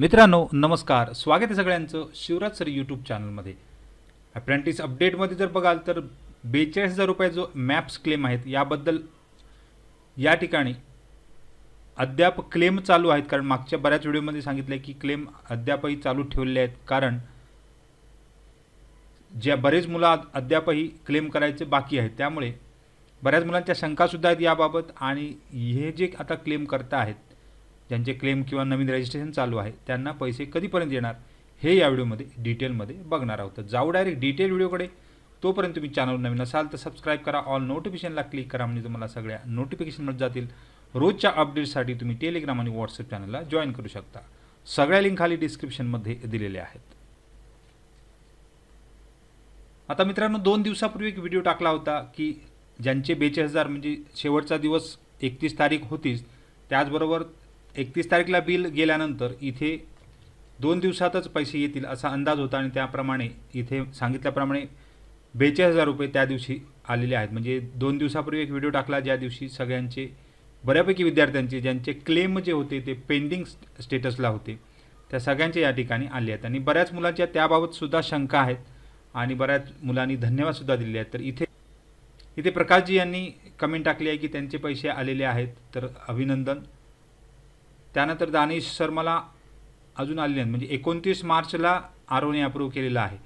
मित्रांनो नमस्कार. स्वागत आहे सगळ्यांचं शिवराज सर यूट्यूब चॅनलमध्ये अप्रेंटिस अपडेटमध्ये जर बघाल तर बेचाळीस हजार रुपये जो मॅप्स क्लेम आहेत याबद्दल या ठिकाणी अद्याप क्लेम चालू आहेत. कारण मागच्या बऱ्याच व्हिडिओमध्ये सांगितलं आहे की क्लेम अद्यापही चालू ठेवले आहेत. कारण ज्या बरेच मुलं अद्यापही क्लेम करायचे बाकी आहेत. त्यामुळे बऱ्याच मुलांच्या शंकासुद्धा आहेत याबाबत. आणि हे जे आता क्लेम करता आहेत ज्यांचे क्लेम किंवा नवीन रजिस्ट्रेशन चालू आहे त्यांना पैसे कधीपर्यंत येणार हे या व्हिडिओमध्ये डिटेलमध्ये बघणार आहोत. जाऊ डायरेक्ट डिटेल व्हिडिओकडे. तोपर्यंत तुम्ही चॅनल नवीन असाल तर सबस्क्राईब करा ऑल नोटिफिकेशनला क्लिक करा म्हणजे तुम्हाला सगळ्या नोटिफिकेशनमध्ये जातील. रोजच्या अपडेट्ससाठी तुम्ही टेलिग्राम आणि व्हॉट्सअप चॅनलला जॉईन करू शकता. सगळ्या लिंक खाली डिस्क्रिप्शनमध्ये दिलेल्या आहेत. आता मित्रांनो दोन दिवसापूर्वी एक व्हिडिओ टाकला होता की ज्यांचे बेचाळीस हजार म्हणजे शेवटचा दिवस एकतीस तारीख होतीच त्याचबरोबर एकतीस तारीखला बिल गेल्यानंतर इथे दोन दिवसातच पैसे येतील असा अंदाज होता आणि त्याप्रमाणे इथे सांगितल्याप्रमाणे बेचाळीस हजार रुपये त्या दिवशी आलेले आहेत. म्हणजे दोन दिवसापूर्वी एक व्हिडिओ टाकला ज्या दिवशी सगळ्यांचे बऱ्यापैकी विद्यार्थ्यांचे ज्यांचे क्लेम जे होते ते पेंडिंग स्टेटसला होते त्या सगळ्यांचे या ठिकाणी आले आहेत. आणि बऱ्याच मुलांच्या त्याबाबतसुद्धा शंका आहेत आणि बऱ्याच मुलांनी धन्यवादसुद्धा दिले आहेत. तर इथे इथे प्रकाशजी यांनी कमेंट टाकली आहे की त्यांचे पैसे आलेले आहेत. तर अभिनंदन. त्यानंतर दानिश शर्माला अजून आलेले नाहीत म्हणजे एकोणतीस मार्चला आरोने अप्रूव्ह केलेला आहे.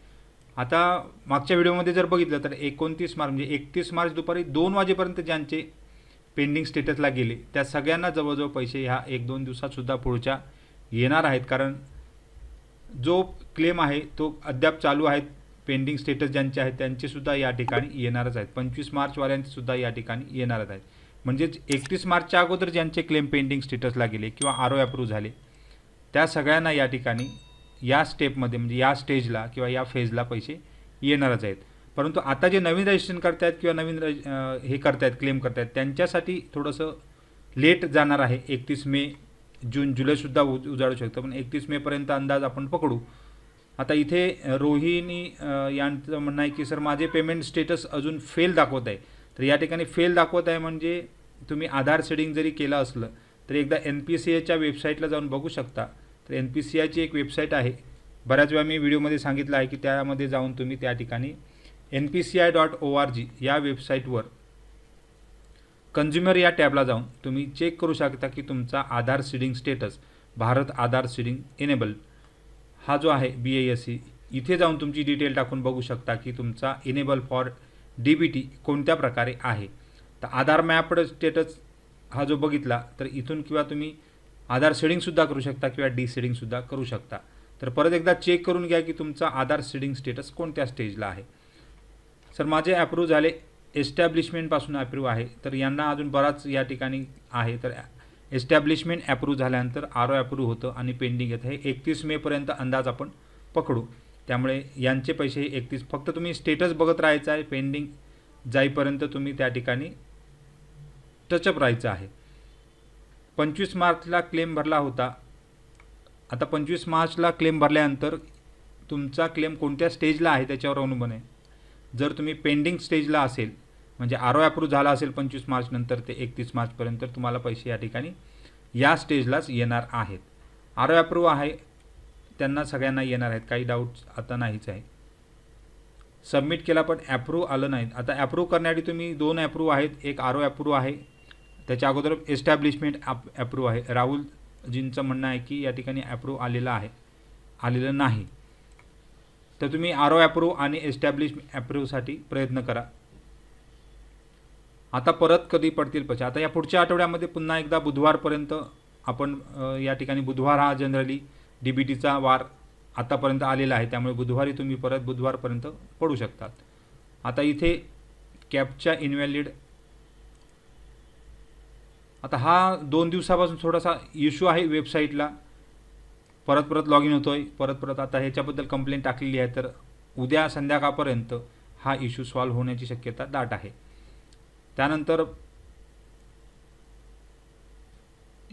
आता मागच्या व्हिडिओमध्ये जर बघितलं तर एकोणतीस मार्च म्हणजे एकतीस मार्च दुपारी दोन वाजेपर्यंत ज्यांचे पेंडिंग स्टेटसला गेले त्या सगळ्यांना जवळजवळ पैसे ह्या एक दोन दिवसातसुद्धा पुढच्या येणार आहेत. कारण जो क्लेम आहे तो अद्याप चालू आहेत. पेंडिंग स्टेटस ज्यांचे आहेत त्यांचेसुद्धा या ठिकाणी येणारच आहेत. पंचवीस मार्चवाल्यांचेसुद्धा या ठिकाणी येणारच आहेत. म्हणजेच एकतीस मार्चच्या अगोदर ज्यांचे क्लेम पेंडिंग स्टेटसला गेले किंवा आर ओ अप्रूव्ह झाले त्या सगळ्यांना या ठिकाणी या स्टेपमध्ये म्हणजे या स्टेजला किंवा या फेजला पैसे येणारच आहेत. परंतु आता जे नवीन रजिस्ट्रेशन करतायत किंवा नवीन रज हे हे करतायत क्लेम करतायत त्यांच्यासाठी थोडंसं लेट जाणार आहे. एकतीस मे जून जुलैसुद्धा उज उजाडू शकतो पण एकतीस मेपर्यंत अंदाज आपण पकडू. आता इथे रोहिणी यांचं म्हणणं आहे की सर माझे पेमेंट स्टेटस अजून फेल दाखवत आहे. तर या ठिकाणी फेल दाखवत आहे म्हणजे तुम्ही आधार सेडिंग जरी केलं असलं तर एकदा एन पी सी एच्या वेबसाईटला जाऊन बघू शकता. तर एन पी सी आयची एक वेबसाईट आहे. बऱ्याच वेळा मी व्हिडिओमध्ये सांगितलं आहे की त्यामध्ये जाऊन तुम्ही त्या ठिकाणी N P C I dot O R G या वेबसाईटवर कन्झ्युमर या टॅबला जाऊन तुम्ही चेक करू शकता की तुमचा Aadhaar seeding status Bharat Aadhaar seeding enable हा जो आहे बी ए एस सी इथे जाऊन तुमची डिटेल टाकून बघू शकता की तुमचा enable for D B T कोणत्या प्रकारे आहे? तर आधार मॅपड स्टेटस हा जो बघितला तर इथून किंवा तुम्ही आधार सेडिंगसुद्धा करू शकता किंवा डी सेडिंगसुद्धा करू शकता. तर परत एकदा चेक करून घ्या की तुमचा आधार सेडिंग स्टेटस कोणत्या स्टेजला आहे. सर माझे ॲप्रूव्ह झाले एस्टॅब्लिशमेंटपासून अप्रूव्ह आहे. तर यांना अजून बराच या ठिकाणी आहे. तर एस्टॅब्लिशमेंट ॲप्रूव्ह झाल्यानंतर आर ओ ॲप्रूव्ह होतं आणि पेंडिंग येतं. हे एकतीस मेपर्यंत अंदाज आपण पकडू. त्यामुळे यांचे पैसे एकतीस. फक्त तुम्ही स्टेटस बघत राहायचं आहे पेंडिंग जाईपर्यंत तुम्ही त्या ठिकाणी टचअप राहायचं आहे. पंचवीस मार्चला क्लेम भरला होता. आता पंचवीस मार्चला क्लेम भरल्यानंतर तुमचा क्लेम कोणत्या स्टेजला आहे त्याच्यावर अवलंबून आहे. जर तुम्ही पेंडिंग स्टेजला असेल म्हणजे आर ओ अप्रूव्ह झाला असेल पंचवीस मार्चनंतर ते एकतीस मार्चपर्यंत तुम्हाला पैसे या ठिकाणी या स्टेजलाच येणार आहेत. आर ओ अप्रूव्ह आहे त्यांना सगळ्यांना येणार आहेत. काही डाऊट्स आता नाहीच आहे. सबमिट केला पण ॲप्रूव्ह आलं नाही आता ॲप्रूव्ह करण्यासाठी तुम्ही दोन ॲप्रूव्ह आहेत. एक आर ओ ॲप्रूव्ह आहे. त्याच्या अगोदर एस्टॅब्लिशमेंट ॲप ॲप्रूव्ह आहे. राहुलजींचं म्हणणं आहे की या ठिकाणी ॲप्रूव्ह आलेलं आहे. आलेलं नाही. तर तुम्ही आर ओ ॲप्रूव्ह आणि एस्टॅब्लिश ॲप्रूव्हसाठी प्रयत्न करा. आता परत कधी पडतील पैसे आता या पुढच्या आठवड्यामध्ये पुन्हा एकदा बुधवारपर्यंत आपण या ठिकाणी बुधवार हा जनरली डी बी टीचा वार आतापर्यंत आलेला आहे त्यामुळे बुधवारी तुम्ही परत बुधवारपर्यंत पडू शकतात. आता इथे कॅपच्या इनव्हॅलिड आता हा दोन दिवसापासून थोडासा इश्यू आहे वेबसाईटला. परत परत लॉग इन होतो आहे परत परत आता ह्याच्याबद्दल कंप्लेंट टाकलेली आहे तर उद्या संध्याकाळपर्यंत हा इश्यू सॉल्व्ह होण्याची शक्यता दाट आहे. त्यानंतर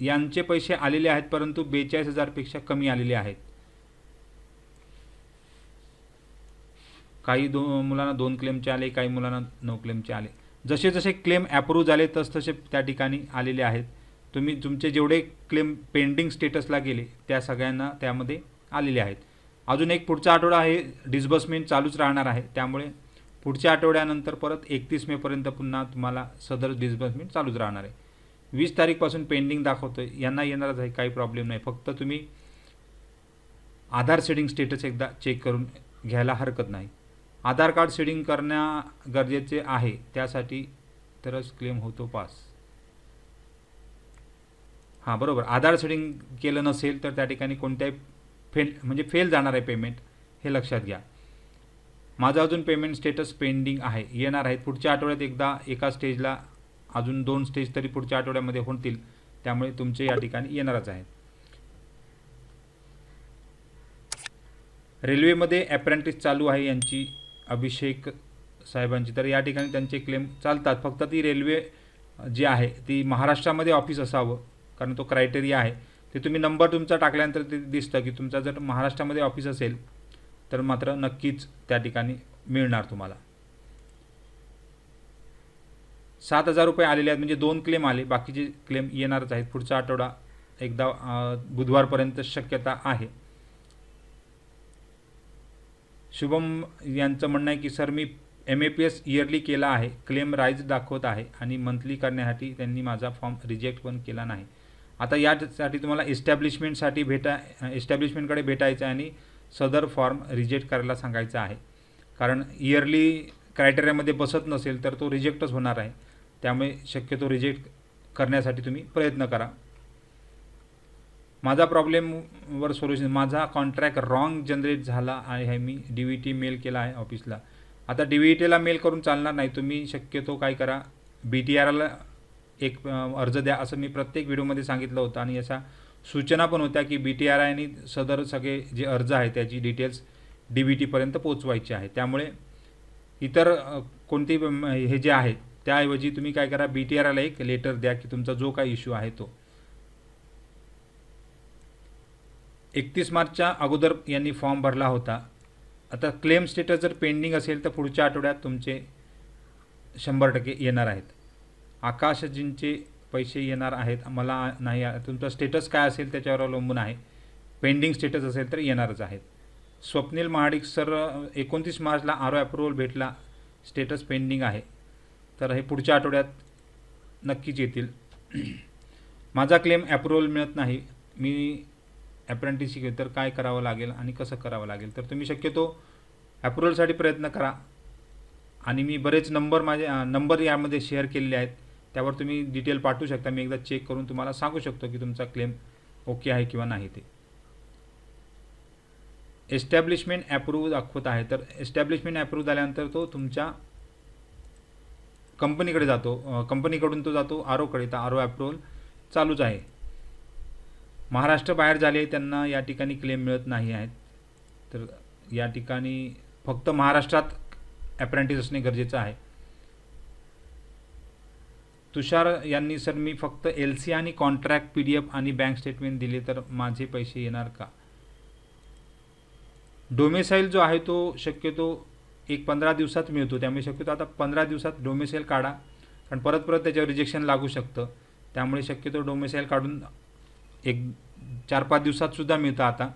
यांचे पैसे आलेले आहेत परंतु बेचाळीस हजारपेक्षा कमी आलेले आहेत. काही दो मुलांना दोन क्लेमचे आले काही मुलांना नऊ क्लेमचे आले. जसे जसे क्लेम ॲप्रूव्ह झाले तस तसे त्या ठिकाणी आलेले आहेत. तुम्ही तुमचे जेवढे क्लेम पेंडिंग स्टेटसला गेले त्या सगळ्यांना त्यामध्ये आलेले आहेत. अजून एक पुढचा आठवडा आहे डिस्बर्समेंट चालूच राहणार आहे. त्यामुळे पुढच्या आठवड्यानंतर परत एकतीस मेपर्यंत पुन्हा तुम्हाला सदर डिस्बर्समेंट चालूच राहणार आहे. वीस तारीखपासून पेंडिंग दाखवतो यांना येणारच आहे काही प्रॉब्लेम नाही. फक्त तुम्ही आधार सेडिंग स्टेटस एकदा चेक करून घ्यायला हरकत नाही. आधार कार्ड सेडिंग करण्या गरजेचे आहे. त्यासाठी तरच क्लेम होतो पास हां बरोबर. आधार सेडिंग केलं नसेल तर त्या ठिकाणी कोणत्याही फेल म्हणजे फेल जाणार आहे पेमेंट हे लक्षात घ्या. माझं अजून पेमेंट स्टेटस पेंडिंग आहे. येणार आहेत पुढच्या आठवड्यात एकदा एका स्टेजला अजून दोन स्टेज तरी पुढच्या आठवड्यामध्ये होतील त्यामुळे तुमचे या ठिकाणी येणारच आहेत. रेल्वेमध्ये ॲप्रेंटिस चालू आहे यांची अभिषेक साहेबांची. तर या ठिकाणी त्यांचे क्लेम चालतात. फक्त ती रेल्वे जी आहे ती महाराष्ट्रामध्ये ऑफिस असावं कारण तो क्रायटेरिया आहे. ते तुम्ही नंबर तुमचा टाकल्यानंतर ते दिसतं की तुमचा जर महाराष्ट्रामध्ये ऑफिस असेल तर मात्र नक्कीच त्या ठिकाणी मिळणार तुम्हाला. सात हजार रुपये आलेले आहेत म्हणजे दोन क्लेम आले. बाकीचे क्लेम येणारच आहेत. पुढचा आठवडा एकदा बुधवारपर्यंत शक्यता आहे. शुभम यांचं म्हणणं आहे की sir me M A P S yearly केला आहे. क्लेम राईज दाखवत आहे आणि मंथली करण्यासाठी त्यांनी माझा फॉर्म रिजेक्ट पण केला नाही. आता यासाठी तुम्हाला इस्टॅब्लिशमेंटसाठी भेटा इस्टॅब्लिशमेंटकडे भेटायचं आहे आणि सदर फॉर्म रिजेक्ट करायला सांगायचं आहे. कारण इयरली क्रायटेरियामध्ये बसत नसेल तर तो रिजेक्टच होणार आहे. त्यामुळे शक्यतो रिजेक्ट करण्यासाठी तुम्ही प्रयत्न करा. माझा प्रॉब्लेमवर सोल्युशन माझा कॉन्ट्रॅक्ट रॉंग जनरेट झाला आहे मी डी व्ही टी मेल केला आहे ऑफिसला आता डी व्ही टीला मेल करून चालणार नाही तुम्ही शक्यतो काय करा बी टी आरला एक अर्ज द्या असं मी प्रत्येक व्हिडिओमध्ये सांगितलं होतं. आणि अशा सूचना पण होत्या की बी टी आर आयनी सदर सगळे जे अर्ज आहे त्याची डिटेल्स डी व्ही टीपर्यंत पोचवायची आहे. त्यामुळे इतर कोणती हे जे आहेत त्याऐवजी तुम्ही काय करा बी टी आर आला एक लेटर द्या की तुमचा जो काही इश्यू आहे तो. एकतीस मार्चच्या अगोदर यांनी फॉर्म भरला होता. आता क्लेम स्टेटस जर पेंडिंग असेल तर पुढच्या आठवड्यात तुमचे शंभर टक्के येणार आहेत. आकाशजींचे पैसे येणार आहेत. मला नाही तुमचं स्टेटस काय असेल त्याच्यावर अवलंबून आहे. पेंडिंग स्टेटस असेल तर येणारच आहेत. स्वप्नील महाडिक सर एकोणतीस मार्चला आर ओ अप्रुव्हल भेटला. स्टेटस पेंडिंग आहे. तर हे पुढच्या आठवड्यात नक्कीच येतील. माझा क्लेम अप्रुव्हल मिळत नाही. मी ॲप्रेंटिस घेऊ तर काय करावं लागेल आणि कसं करावं लागेल? तर तुम्ही शक्यतो अप्रुव्हलसाठी प्रयत्न करा. आणि मी बरेच नंबर माझे नंबर यामध्ये शेअर केलेले आहेत. त्यावर तुम्ही डिटेल पाठवू शकता. मी एकदा चेक करून तुम्हाला सांगू शकतो की तुमचा क्लेम ओके आहे किंवा नाही ते. एस्टॅब्लिशमेंट ॲप्रूव्ह दाखवत आहे. तर एस्टॅब्लिशमेंट ॲप्रूव्ह झाल्यानंतर तो तुमच्या कंपनीकडे जातो. कंपनीकडून तो जातो आर ओकडे तर आर ओ ॲप्रुव्हल चालूच आहे. महाराष्ट्र बाहेर झाले त्यांना या ठिकाणी क्लेम मिळत नाही आहेत. तर या ठिकाणी फक्त महाराष्ट्रात ॲप्रेंटिस असणे गरजेचं आहे. तुषार यांनी सर मी फक्त एल सी आणि कॉन्ट्रॅक्ट पी डी एफ आणि बँक स्टेटमेंट दिले तर माझे पैसे येणार का? डोमेसाईल जो आहे तो शक्यतो एक पंधरा दिवसात मिळतो. त्यामुळे शक्यतो आता पंधरा दिवसात डोमेसेल काढा. कारण परत परत त्याच्यावर रिजेक्शन लागू शकतं. त्यामुळे शक्यतो डोमेसेल काढून एक चार पाच दिवसातसुद्धा मिळतं आता.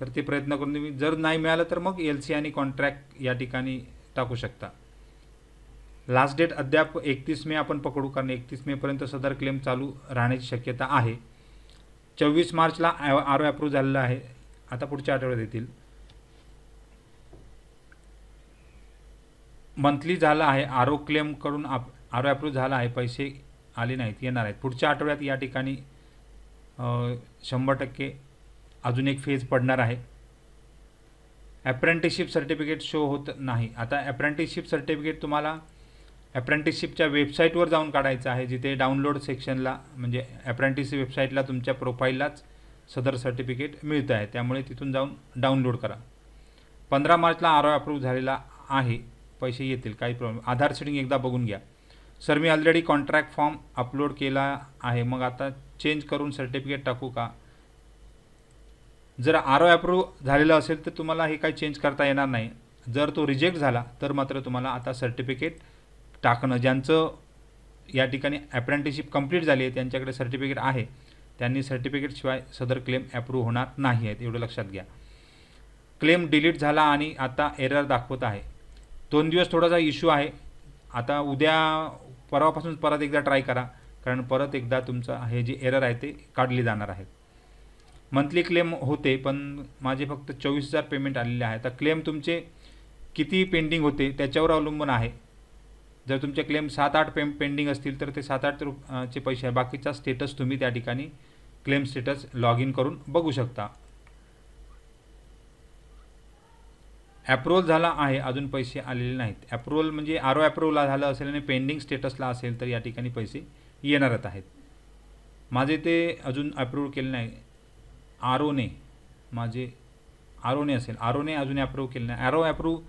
तर ते प्रयत्न करून तुम्ही जर नाही मिळालं तर मग एल सी आणि कॉन्ट्रॅक्ट या ठिकाणी टाकू शकता. लास्ट डेट अद्याप एकतीस मे आपण पकडू. कारण एकतीस मेपर्यंत सदर क्लेम चालू राहण्याची शक्यता आहे. चोवीस मार्चला आर ओ अप्रूव्ह झालेलं आहे. आता पुढच्या आठवड्यात येतील. मंथली झालं आहे आरो क्लेम करून आप आरो अप्रूव्ह झाला आहे पैसे आले नाहीत येणार आहेत. पुढच्या आठवड्यात या ठिकाणी शंभर टक्के अजून एक फेज पडणार आहे. ॲप्रेंटिसशिप सर्टिफिकेट शो होत नाही. आता ॲप्रेंटिसशिप सर्टिफिकेट तुम्हाला ॲप्रेंटिसशिपच्या वेबसाईटवर जाऊन काढायचं आहे जिथे डाउनलोड सेक्शनला म्हणजे ॲप्रेंटिस वेबसाईटला तुमच्या प्रोफाईललाच सदर सर्टिफिकेट मिळतं आहे त्यामुळे तिथून जाऊन डाउनलोड करा. पंधरा मार्चला आर ओ अप्रूव्ह झालेला आहे. पैसे येतील काही प्रॉब्लेम आधार सेटिंग एकदा बघून घ्या. सर मी ऑलरेडी कॉन्ट्रॅक्ट फॉर्म अपलोड केला आहे. मग आता चेंज करून सर्टिफिकेट टाकू का? जर आर ओ अप्रूव्ह झालेलं असेल तर तुम्हाला हे काही चेंज करता येणार नाही. जर तो रिजेक्ट झाला तर मात्र तुम्हाला आता सर्टिफिकेट टाकणं ज्यांचं या ठिकाणी अप्रेंटिसशिप कंप्लीट झाली आहे त्यांच्याकडे सर्टिफिकेट आहे त्यांनी सर्टिफिकेटशिवाय सदर क्लेम ॲप्रूव्ह होणार नाही आहेत. एवढं लक्षात घ्या. क्लेम डिलीट झाला आणि आता एरर दाखवत आहे. दोन दिवस थोडासा इश्यू आहे. आता उद्या परवापासून परत एकदा ट्राय करा. कारण परत एकदा तुमचं हे जे एरर आहे ते काढले जाणार आहेत मंथली क्लेम होते पण माझे फक्त चोवीस हजार पेमेंट आलेले आहे. तर क्लेम तुमचे किती पेंडिंग होते त्याच्यावर अवलंबून आहे. जर तुमचे क्लेम सात आठ पे पेंडिंग असतील तर ते सात आठ रुपचे पैसे आहे. बाकीचा स्टेटस तुम्ही त्या ठिकाणी क्लेम स्टेटस लॉग इन करून बघू शकता. ॲप्रुव्हल झाला आहे अजून पैसे आलेले नाहीत. ॲप्रुव्हल म्हणजे आर ओ झालं असेल आणि पेंडिंग स्टेटसला असेल तर या ठिकाणी पैसे येणारच आहेत. माझे ते अजून अप्रूव्ह केले नाही. आर ओने माझे आर ओने असेल. आर ओने अजून ॲप्रूव्ह केलं नाही. आरो ॲप्रूव्ह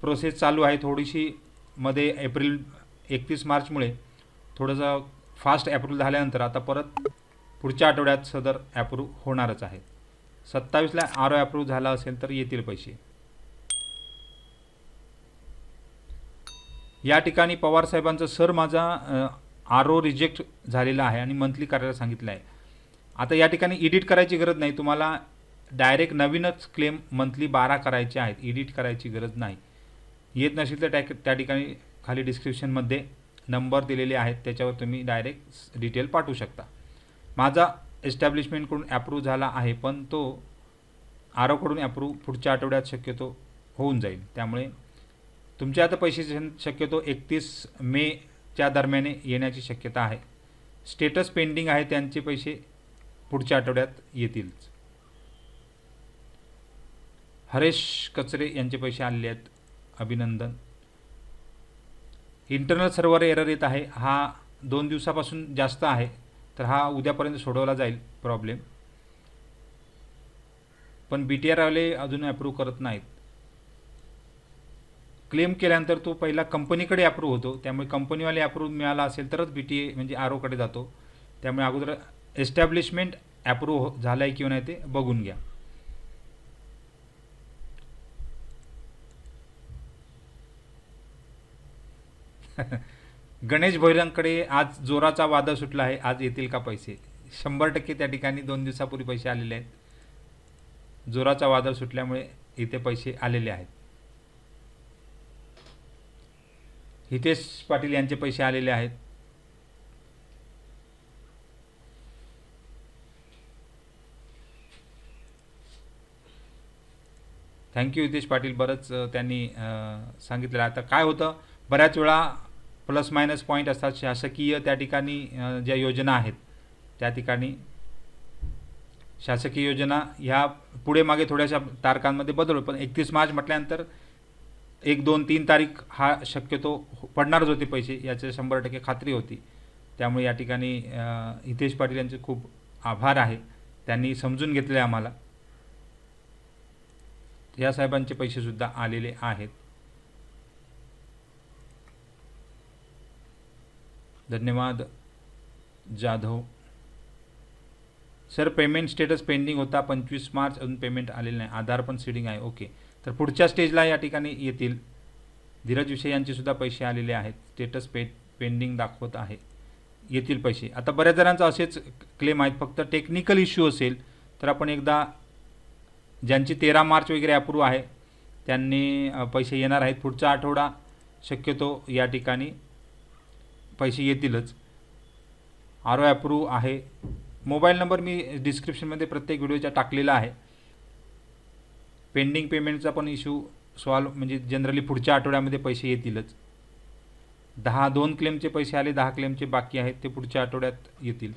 प्रोसेस चालू आहे थोडीशी मध्ये एप्रिल एकतीस मार्चमुळे. थोडंसं फास्ट ॲप्रूव्ह झाल्यानंतर आता परत पुढच्या आठवड्यात सदर ॲप्रूव्ह होणारच आहे. सत्तावीसला आर ओ ॲप्रूव्ह झाला असेल तर येतील पैसे. या ठिकाणी पवारसाहेबांचं सर माझा आर ओ रिजेक्ट झालेला आहे आणि मंथली करायला सांगितलं आहे. आता या ठिकाणी एडिट करायची गरज नाही. तुम्हाला डायरेक्ट नवीनच क्लेम मंथली बारा करायचे आहेत. एडिट करायची गरज नाही. येत नसेल तर त्या त्या ठिकाणी खाली डिस्क्रिप्शनमध्ये नंबर दिलेले आहेत. त्याच्यावर तुम्ही डायरेक्ट डिटेल पाठवू शकता. माझा एस्टॅब्लिशमेंटकडून ॲप्रूव्ह झाला आहे पण तो आरोकडून ॲप्रूव्ह पुढच्या आठवड्यात शक्यतो होऊन जाईल. त्यामुळे तुमचे आता पैसे शक्यतो एकतीस मेच्या दरम्याने येण्याची शक्यता आहे. स्टेटस पेंडिंग आहे त्यांचे पैसे पुढच्या आठवड्यात येतीलच हरेश कचरे यांचे पैसे आलेले आहेत. अभिनंदन. इंटरनल सर्व्हर एरर येत आहे. हा दोन दिवसापासून जास्त आहे. तर हा उद्यापर्यंत सोडवला जाईल. प्रॉब्लेम पण बी टी आरवाले अजून ॲप्रूव्ह करत नाहीत. क्लेम केल्यानंतर तो पहिला कंपनीकडे अप्रूव्ह होतो. त्यामुळे कंपनीवाले अप्रूव्ह मिळाला असेल तरच बी टी ए म्हणजे आर ओकडे जातो. त्यामुळे अगोदर एस्टॅब्लिशमेंट ॲप्रूव्ह झालं आहे किंवा नाही ते बघून घ्या. गणेश भैरंकडे आज जोराचा वादळ सुटला आहे. आज येतील का पैसे? शंभर टक्के त्या ठिकाणी दोन दिवसापूर्वी पैसे आलेले आहेत. जोराचा वादळ सुटल्यामुळे इथे पैसे आलेले आहेत. हितेश पाटील यांचे पैसे आलेले आहेत. Thank you Hitesh Patil. बरंच त्यांनी सांगितलं आता काय होतं? बऱ्याच वेळा प्लस मायनस पॉईंट असतात. शासकीय त्या ठिकाणी ज्या योजना आहेत त्या ठिकाणी शासकीय योजना ह्या पुढे मागे थोड्याशा तारखांमध्ये बदल पण एकतीस मार्च म्हटल्यानंतर एक दोन तीन तारीख हा शक्यतो पडणारच होते पैसे याचे शंभर टक्के खात्री होती. त्यामुळे या ठिकाणी हितेश पाटील यांचे खूप आभार आहे. त्यांनी समजून घेतले आम्हाला. या साहेबांचे पैसेसुद्धा आलेले आहेत. धन्यवाद Jadhav. Sir payment status pending होता पंचवीस मार्च अजून पेमेंट आलेलं नाही. आधार पण सीडिंग आहे. ओके तर पुढच्या स्टेजला या ठिकाणी येतील. धीरज विषय यांचेसुद्धा पैसे आलेले आहेत. स्टेटस पे पेंडिंग दाखवत आहे. येतील पैसे. आता बऱ्याच जणांचं असेच क्लेम आहेत. फक्त टेक्निकल इश्यू असेल तर आपण एकदा ज्यांची तेरा मार्च वगैरे अप्रूव्ह आहे त्यांनी पैसे येणार आहेत. पुढचा आठवडा शक्यतो या ठिकाणी पैसे येतीलच. आर ओ अप्रूव्ह आहे. मोबाईल नंबर मी डिस्क्रिप्शनमध्ये प्रत्येक व्हिडिओच्या टाकलेला आहे. पेंडिंग पेमेंटचा पण इश्यू सॉल्व म्हणजे जनरली पुढच्या आठवड्यामध्ये पैसे येतीलच. दहा दोन क्लेमचे पैसे आले दहा क्लेमचे बाकी आहेत ते पुढच्या आठवड्यात येतील.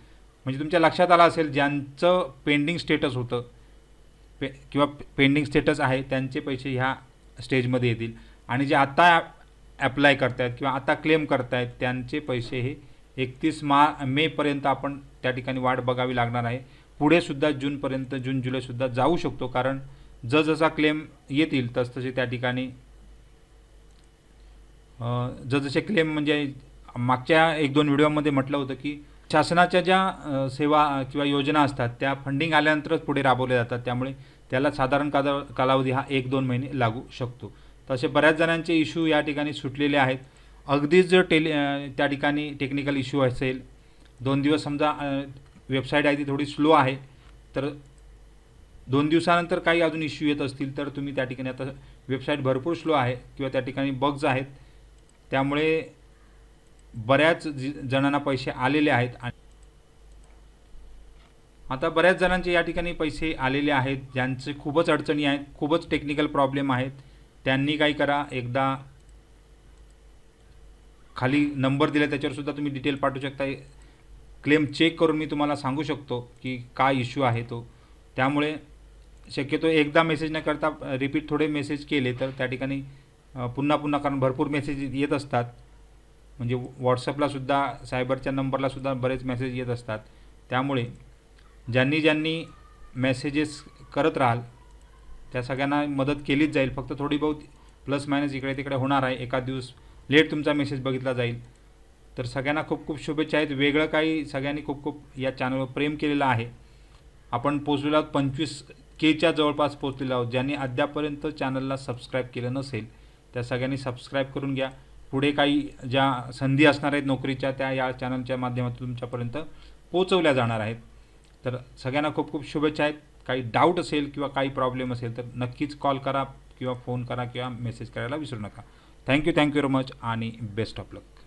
म्हणजे तुमच्या लक्षात आलं असेल ज्यांचं पेंडिंग स्टेटस होतं पे किंवा पेंडिंग स्टेटस आहे त्यांचे पैसे ह्या स्टेजमध्ये येतील. आणि जे आता ॲप्लाय करतायत किंवा आता क्लेम करतायत त्यांचे पैसे हे एकतीस मा मेपर्यंत आपण त्या ठिकाणी वाट बघावी लागणार आहे. पुढेसुद्धा जूनपर्यंत जून जुलैसुद्धा जाऊ शकतो कारण जसजसा क्लेम येतील तसतसे त्या ठिकाणी जसजसे क्लेम म्हणजे मागच्या एक दोन व्हिडिओमध्ये म्हटलं होतं की शासनाच्या ज्या सेवा किंवा योजना असतात त्या फंडिंग आल्यानंतरच पुढे राबवल्या जातात. त्यामुळे त्याला साधारण कालावधी हा एक दोन महिने लागू शकतो. तसे बऱ्याच जणांचे इश्यू या ठिकाणी सुटलेले आहेत. अगदीच जर टेली त्या ठिकाणी टेक्निकल इश्यू असेल दोन दिवस समजा वेबसाईट आहे ती थोडी स्लो आहे तर दोन दिवसानंतर काही अजून इश्यू येत असतील तर तुम्ही त्या ठिकाणी आता वेबसाईट भरपूर स्लो आहे किंवा त्या ठिकाणी बग्ज आहेत. त्यामुळे बऱ्याच जि- जणांना पैसे आलेले आहेत आणि आता बऱ्याच जणांचे या ठिकाणी पैसे आलेले आहेत ज्यांचे खूपच अडचणी आहेत खूपच टेक्निकल प्रॉब्लेम आहेत. त्यांनी काय करा एकदा खाली नंबर दिला त्याच्यावर सुद्धा तुम्ही डिटेल पाठवू शकता. क्लेम चेक करून मी तुम्हाला सांगू शकतो की काय इश्यू आहे तो. त्यामुळे शक्यतो एकदा मेसेज न करता रिपीट थोडे मेसेज केले तर त्या ठिकाणी पुन्हा पुन्हा कारण भरपूर मेसेज येत असतात. म्हणजे व्हॉट्सअपलासुद्धा सायबरच्या नंबरलासुद्धा बरेच मेसेज येत असतात. त्यामुळे ज्यांनी ज्यांनी मेसेजेस करत राहाल त्या सगळ्यांना मदत केलीच जाईल. फक्त थोडी बहुत प्लस मायनस इकडे तिकडे होणार आहे. एका दिवस लेट तुमचा मेसेज बघितला जाईल. तर सगळ्यांना खूप खूप शुभेच्छा आहेत. वेगळं काही सगळ्यांनी खूप खूप या चॅनलवर प्रेम केलेलं आहे. आपण पोचलेलो आहोत पंचवीस केच्या जवळपास पोचलेलो आहोत. ज्यांनी अद्यापर्यंत चॅनलला सबस्क्राईब केलं नसेल त्या सगळ्यांनी सबस्क्राईब करून घ्या. पुढे काही ज्या संधी असणार आहेत नोकरीच्या त्या या चॅनलच्या माध्यमातून तुमच्यापर्यंत पोचवल्या जाणार आहेत. तर सगळ्यांना खूप खूप शुभेच्छा आहेत. काही डाऊट असेल किंवा काही प्रॉब्लेम असेल तर नक्कीच कॉल करा किंवा फोन करा किंवा मेसेज करायला विसरू नका. Thank you thank you very much आणि बेस्ट ऑफ लक